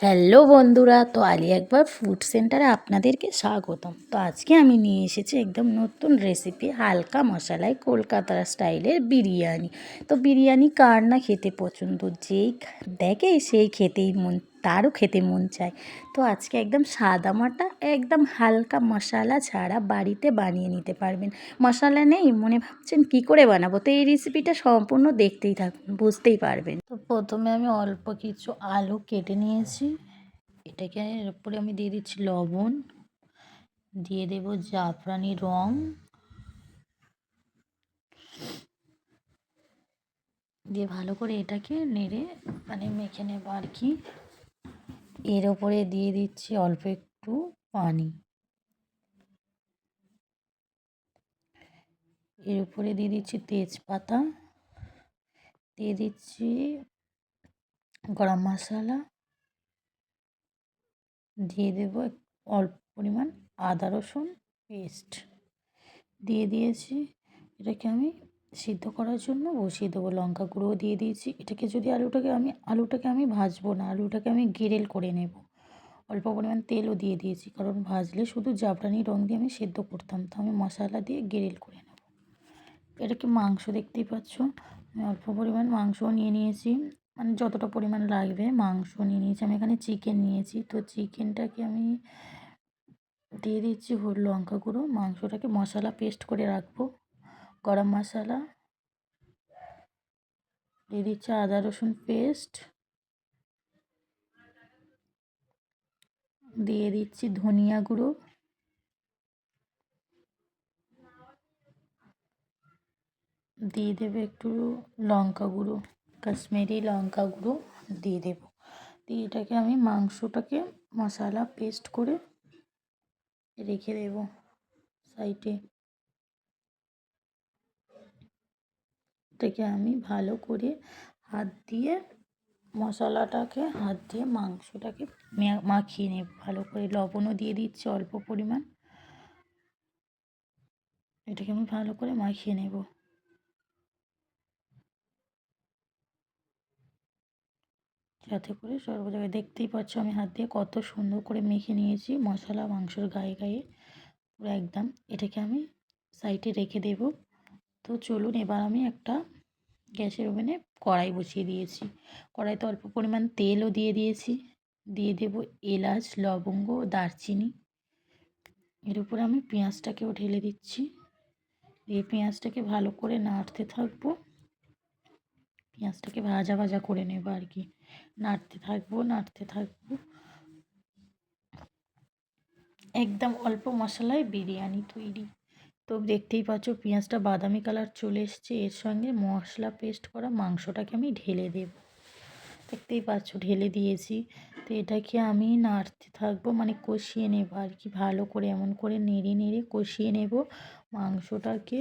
Hello বন্ধুরা, তো আলি একবার ফুড সেন্টারে আপনাদেরকে স্বাগতম। তো আজকে আমি নিয়ে এসেছি একদম নতুন রেসিপি হালকা মশলায় কলকাতার স্টাইলের বিরিয়ানি। তো বিরিয়ানি কার না খেতে পছন্দ? যেই দেখে সেই খেতেই মন তারও খেতে মন চায়। তো আজকে একদম সাদা মাটা, একদম হালকা মশলা ছাড়া বাড়িতে বানিয়ে নিতে পারবেন। মশলা নেই, মনে ভাবছেন কি করে বানাবো? তো এই রেসিপিটা সম্পূর্ণ দেখতেই থাকুন, বুঝতেই পারবেন। তো প্রথমে আমি অল্প কিছু আলু কেটে নিয়েছি। এটাকে উপরে আমি দিয়ে দিচ্ছি লবণ। দিয়ে দেব জাফরানি রং। দিয়ে ভালো করে এটাকে নেড়ে মানে মেখে নেব আর কি। এর ওপরে দিয়ে দিচ্ছি অল্প একটু পানি। এর উপরে দিয়ে দিচ্ছি তেজপাতা। দিয়ে দিচ্ছি গরম মশলা। দিয়ে দেব অল্প পরিমাণ আদা রসুন পেস্ট। দিয়ে দিয়েছি এটাকে আমি সিদ্ধ করার জন্য বসিয়ে দেবো লঙ্কা গুঁড়ো দিয়ে দিয়েছি। এটাকে যদি আলুটাকে আমি আলুটাকে আমি ভাজবো না, আলুটাকে আমি গেরেল করে নেব। অল্প পরিমাণ তেলও দিয়ে দিয়েছি, কারণ ভাজলে শুধু জাফরানি রং দিয়ে আমি সেদ্ধ করতাম, তো আমি মশলা দিয়ে গেরেল করে নেব। এটাকে মাংস দেখতেই পাচ্ছ, আমি অল্প পরিমাণ মাংসও নিয়ে নিয়েছি। মানে যতটা পরিমাণ লাগবে মাংস নিয়ে নিয়েছি। আমি এখানে চিকেন নিয়েছি, তো চিকেনটাকে আমি দিয়ে দিচ্ছি লঙ্কা গুঁড়ো। মাংসটাকে মশলা পেস্ট করে রাখব। গরম মশলা, দিয়ে দিচ্ছি আদা, রসুন পেস্ট দিয়ে দিচ্ছি ধনিয়া গুঁড়ো, দিয়ে দেবে একটু লঙ্কা গুঁড়ো, কাশ্মীরি লঙ্কা গুঁড়ো দিয়ে দেব। দিয়ে এটাকে আমি মাংসটাকে মশলা পেস্ট করে রেখে দেব সাইডে এটাকে আমি ভালো করে হাত দিয়ে মশলাটাকে, হাত দিয়ে মাংসটাকে মাখিয়ে নেব। ভালো করে লবণও দিয়ে দিচ্ছি অল্প পরিমাণ। এটাকে আমি ভালো করে মাখিয়ে নেব। যাতে করে সর্ব জায়গায় দেখতেই পাচ্ছ আমি হাত দিয়ে কত সুন্দর করে মেখে নিয়েছি। মশলা মাংসর গায়ে গায়ে পুরো একদম এটাকে আমি সাইডে রেখে দেব। তো চলুন এবার আমি একটা গ্যাসের ওভেনে কড়াই বসিয়ে দিয়েছি। কড়াইতে অল্প পরিমাণ তেলও দিয়ে দিয়েছি। দিয়ে দেব এলাচ, লবঙ্গ, দারচিনি। এর উপরে আমি পেঁয়াজটাকেও ঢেলে দিচ্ছি। দিয়ে পেঁয়াজটাকে ভালো করে নাড়তে থাকব। পেঁয়াজটাকে ভাজা ভাজা করে নেব আর কি। নাড়তে থাকব নাড়তে থাকব। একদম অল্প মশলায় বিরিয়ানি তৈরি। তো দেখতেই পাচ্ছ পেঁয়াজটা বাদামি কালার চলে এসছে। এর সঙ্গে মশলা পেস্ট করা মাংসটাকে আমি ঢেলে দেব। দেখতেই পাচ্ছ ঢেলে দিয়েছি। তো এটাকে আমি নাড়তে থাকব মানে কষিয়ে নেব আর কি, ভালো করে এমন করে নেড়ে নেড়ে কষিয়ে নেব মাংসটাকে।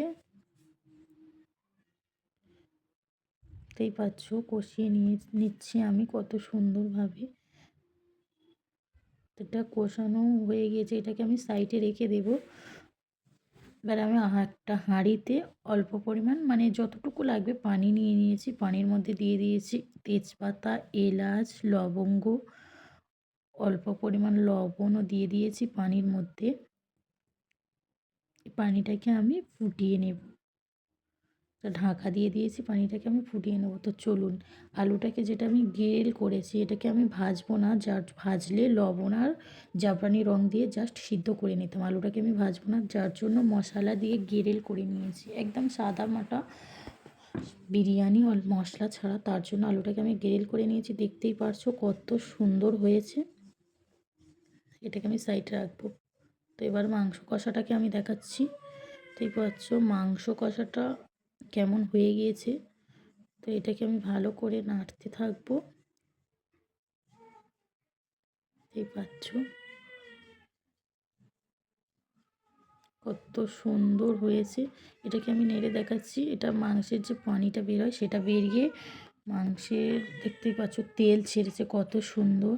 দেখতেই পাচ্ছ কষিয়ে নিয়ে নিচ্ছি আমি কত সুন্দরভাবে। এটা কষানো হয়ে গিয়েছে এটাকে আমি সাইডে রেখে দেব। এবার আমি একটা হাঁড়িতে অল্প পরিমাণ মানে যতটুকু লাগবে পানি নিয়ে নিয়েছি। পানির মধ্যে দিয়ে দিয়েছি তেজপাতা, এলাচ, লবঙ্গ, অল্প পরিমাণ লবণও দিয়ে দিয়েছি পানির মধ্যে। পানিটাকে আমি ফুটিয়ে নেব। ঢাকা দিয়ে দিয়েছি, পানিটাকে আমি ফুটিয়ে নেব। তো চলুন, আলুটাকে যেটা আমি গ্রিল করেছি, এটাকে আমি ভাজবো না জাস্ট ভাজলে লবণ আর জাফরানি রং দিয়ে জাস্ট সিদ্ধ করে নিতাম। আলুটাকে আমি ভাজবো না, যার জন্য মশলা দিয়ে গ্রিল করে নিয়েছি। একদম সাদা মাটা বিরিয়ানি মশলা ছাড়া, তার জন্য আলুটাকে আমি গ্রিল করে নিয়েছি। দেখতেই পারছ কত সুন্দর হয়েছে। এটাকে আমি সাইডে রাখব। তো এবার মাংস কষাটাকে আমি দেখাচ্ছি। দেখতেই পাচ্ছ মাংস কষাটা কেমন হয়ে গিয়েছে। তো এটাকে আমি ভালো করে নাড়তে থাকব। এই পাচ্ছ? কত সুন্দর হয়েছে। এটাকে আমি নেড়ে দেখাচ্ছি। এটা মাংসের যে পানিটা বেরোয় সেটা বেরিয়ে মাংসের, দেখতেই পাচ্ছ, তেল ছেড়েছে, কত সুন্দর।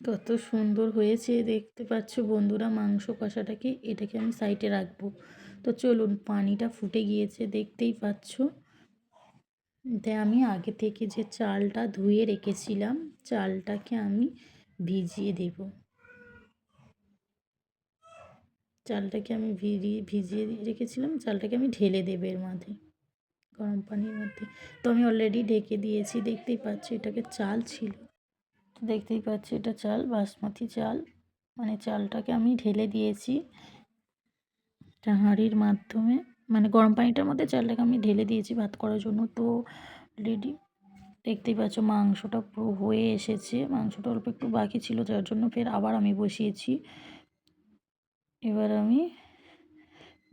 কত সুন্দর হয়েছে, দেখতে পাচ্ছ বন্ধুরা মাংস কষাটাকে এটাকে আমি সাইডে রাখব। তো চলুন পানিটা ফুটে গিয়েছে, দেখতেই পাচ্ছ। তাই আমি আগে থেকে যে চালটা ধুয়ে রেখেছিলাম, চালটাকে আমি ভিজিয়ে দেব। চালটাকে আমি ভিজিয়ে ভিজিয়ে রেখেছিলাম, চালটাকে আমি ঢেলে দেবো এর মধ্যে গরম পানির মধ্যে। তো আমি অলরেডি ঢেকে দিয়েছি, দেখতেই পাচ্ছি এটাকে চাল ছিল। তো দেখতেই পাচ্ছি এটা চাল, বাসমতি চাল। মানে চালটাকে আমি ঢেলে দিয়েছি একটা হাঁড়ির মাধ্যমে। মানে গরম পানিটার মধ্যে চালটাকে আমি ঢেলে দিয়েছি ভাত করার জন্য। তো রেডি দেখতেই পাচ্ছ মাংসটা পুরো হয়ে এসেছে। মাংসটা অল্প একটু বাকি ছিল, যার জন্য ফের আবার আমি বসিয়েছি। এবার আমি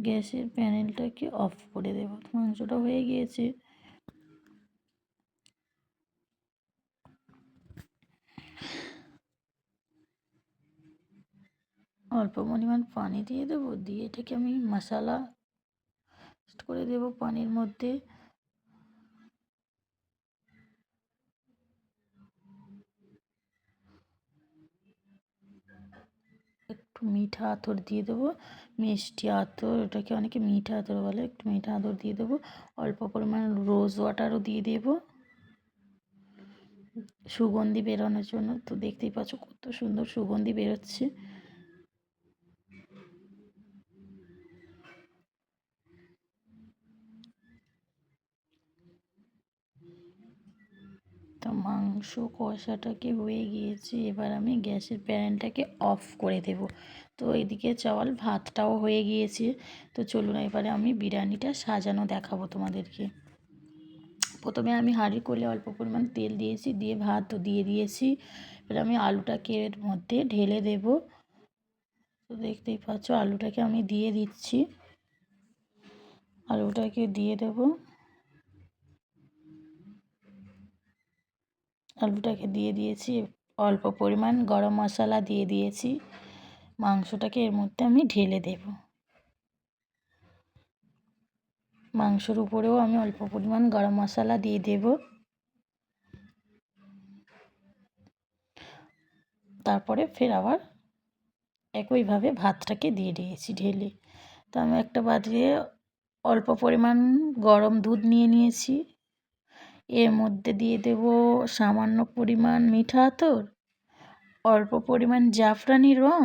গ্যাসের প্যানেলটাকে অফ করে দেব। মাংসটা হয়ে গিয়েছে। অল্প পরিমাণ পানি দিয়ে দেবো। দিয়ে এটাকে আমি মশলা করে দেব পানির মধ্যে। একটু মিঠা আতর দিয়ে দেবো। মিষ্টি আতর ওটাকে অনেকে মিঠা আতর বলে, একটু মিঠা আতর দিয়ে দেবো। অল্প পরিমাণ রোজ ওয়াটারও দিয়ে দেবো। সুগন্ধি বেরোনোর জন্য, তো দেখতেই পাচ্ছ কত সুন্দর সুগন্ধি বেরোচ্ছে। তো মাংস কষাটাকে হয়ে গিয়েছে? এবার আমি গ্যাসের প্যানেলটাকে অফ করে দেব। তো এদিকে চাওয়াল ভাতটাও হয়ে গিয়েছে। তো চলুন, এবারে আমি বিরিয়ানিটা সাজানো দেখাবো তোমাদেরকে। প্রথমে আমি হাঁড়ি করলে অল্প পরিমাণ তেল দিয়েছি, দিয়ে ভাত দিয়ে দিয়েছি। এবার আমি আলুটাকে এর মধ্যে ঢেলে দেব। তো দেখতেই পাচ্ছ, আলুটাকে আমি দিয়ে দিচ্ছি। আলুটাকে দিয়ে দেবো। আলুটাকে দিয়ে দিয়েছি, অল্প পরিমাণ গরম মশলা দিয়ে দিয়েছি। মাংসটাকে এর মধ্যে আমি ঢেলে দেব। মাংসর উপরেও আমি অল্প পরিমাণ গরম মশলা দিয়ে দেব। তারপরে ফের আবার একইভাবে ভাতটাকে দিয়ে দিয়েছি ঢেলে। তো আমি একটা বাদে অল্প পরিমাণ গরম দুধ নিয়ে নিয়েছি। এর মধ্যে দিয়ে দেব সামান্য পরিমাণ মিঠা আতর, অল্প পরিমাণ জাফরানি রং।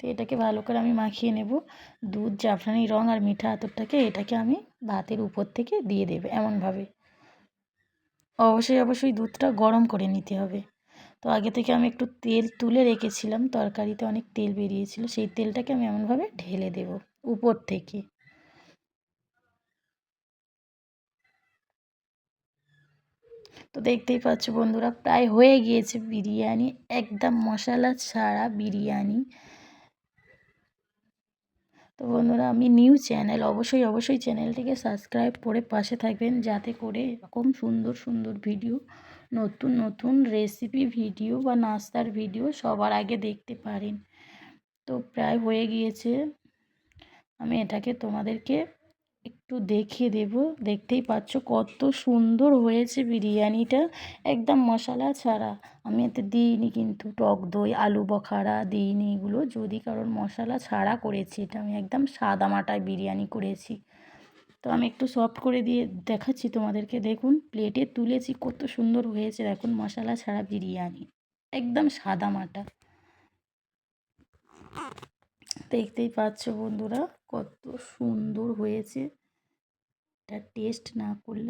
তো এটাকে ভালো করে আমি মাখিয়ে নেব। দুধ, জাফরানি রং আর মিঠা আতরটাকে এটাকে আমি ভাতের উপর থেকে দিয়ে দেব এমনভাবে। অবশ্যই অবশ্যই দুধটা গরম করে নিতে হবে। তো আগে থেকে আমি একটু তেল তুলে রেখেছিলাম, তরকারিতে অনেক তেল বেরিয়েছিল, সেই তেলটাকে আমি এমনভাবে ঢেলে দেব উপর থেকে। তো দেখতেই পাচ্ছ বন্ধুরা, প্রায় হয়ে গিয়েছে বিরিয়ানি, একদম মশলা ছাড়া বিরিয়ানি। তো বন্ধুরা, আমি নিউ চ্যানেল অবশ্যই অবশ্যই চ্যানেলটিকে সাবস্ক্রাইব করে পাশে থাকবেন, যাতে করে এরকম সুন্দর সুন্দর ভিডিও নতুন নতুন রেসিপি ভিডিও বা নাস্তার ভিডিও সবার আগে দেখতে পারেন। তো প্রায় হয়ে গিয়েছে। আমি এটাকে তোমাদেরকে একটু দেখিয়ে দেব। দেখতেই পাচ্ছ কত সুন্দর হয়েছে বিরিয়ানিটা। একদম মশলা ছাড়া। আমি এতে দিইনি কিন্তু। টক দই, আলু বখারা দিইনি এগুলো। যদি কারোর মশলা ছাড়া করেছি, এটা আমি একদম সাদা মাটায় বিরিয়ানি করেছি। তো আমি একটু সফট করে দিয়ে দেখাচ্ছি তোমাদেরকে। দেখুন প্লেটে তুলেছি, কত সুন্দর হয়েছে। দেখুন, মশলা ছাড়া বিরিয়ানি। একদম সাদা মাটা দেখতেই পাচ্ছ বন্ধুরা কত সুন্দর হয়েছে। এটা টেস্ট না করলে